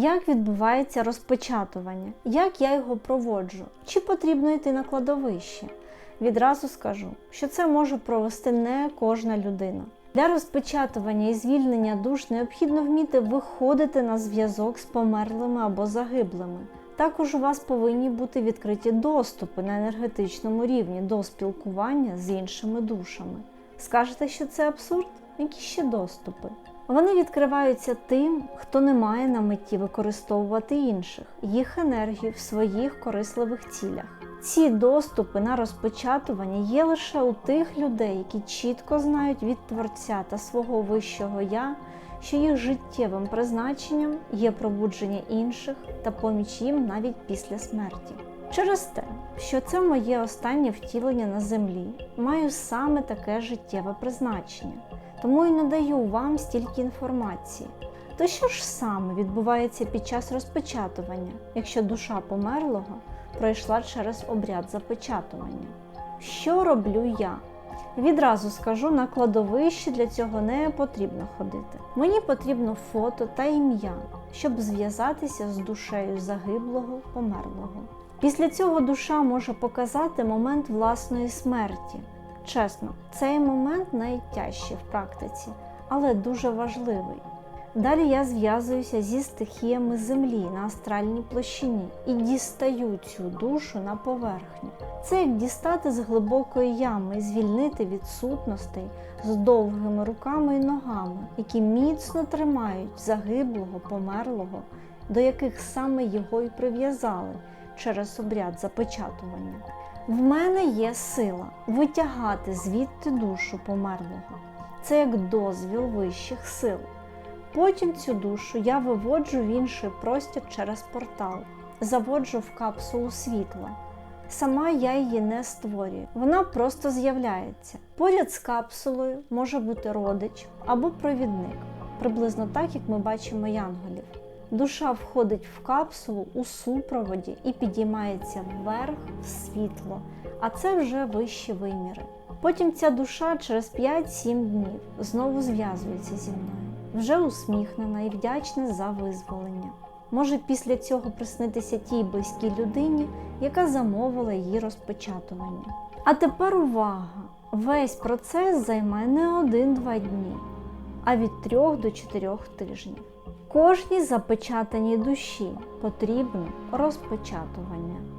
Як відбувається розпечатування? Як я його проводжу? Чи потрібно йти на кладовище? Відразу скажу, що це може провести не кожна людина. Для розпечатування і звільнення душ необхідно вміти виходити на зв'язок з померлими або загиблими. Також у вас повинні бути відкриті доступи на енергетичному рівні до спілкування з іншими душами. Скажете, що це абсурд? Які ще доступи? Вони відкриваються тим, хто не має на меті використовувати інших, їх енергію в своїх корисливих цілях. Ці доступи на розпечатування є лише у тих людей, які чітко знають від Творця та свого вищого Я, що їх життєвим призначенням є пробудження інших та поміч їм навіть після смерті. Через те, що це моє останнє втілення на землі, маю саме таке життєве призначення, тому і надаю вам стільки інформації. То що ж саме відбувається під час розпечатування, якщо душа померлого пройшла через обряд запечатування? Що роблю я? Відразу скажу, на кладовище для цього не потрібно ходити. Мені потрібно фото та ім'я, щоб зв'язатися з душею загиблого померлого. Після цього душа може показати момент власної смерті. Чесно, цей момент найтяжчий в практиці, але дуже важливий. Далі я зв'язуюся зі стихіями землі на астральній площині і дістаю цю душу на поверхню. Це як дістати з глибокої ями і звільнити від сутностей з довгими руками і ногами, які міцно тримають загиблого, померлого, до яких саме його і прив'язали через обряд запечатування. В мене є сила витягати звідти душу померлого. Це як дозвіл вищих сил. Потім цю душу я виводжу в інший простір через портал, заводжу в капсулу світла. Сама я її не створюю, вона просто з'являється. Поряд з капсулою може бути родич або провідник, приблизно так, як ми бачимо янголів. Душа входить в капсулу у супроводі і підіймається вверх в світло, а це вже вищі виміри. Потім ця душа через 5-7 днів знову зв'язується зі мною, вже усміхнена і вдячна за визволення. Може після цього приснитися тій близькій людині, яка замовила її розпечатування. А тепер увага! Весь процес займає не один-два дні, а від 3 до 4 тижнів. Кожній запечатаній душі потрібно розпечатування.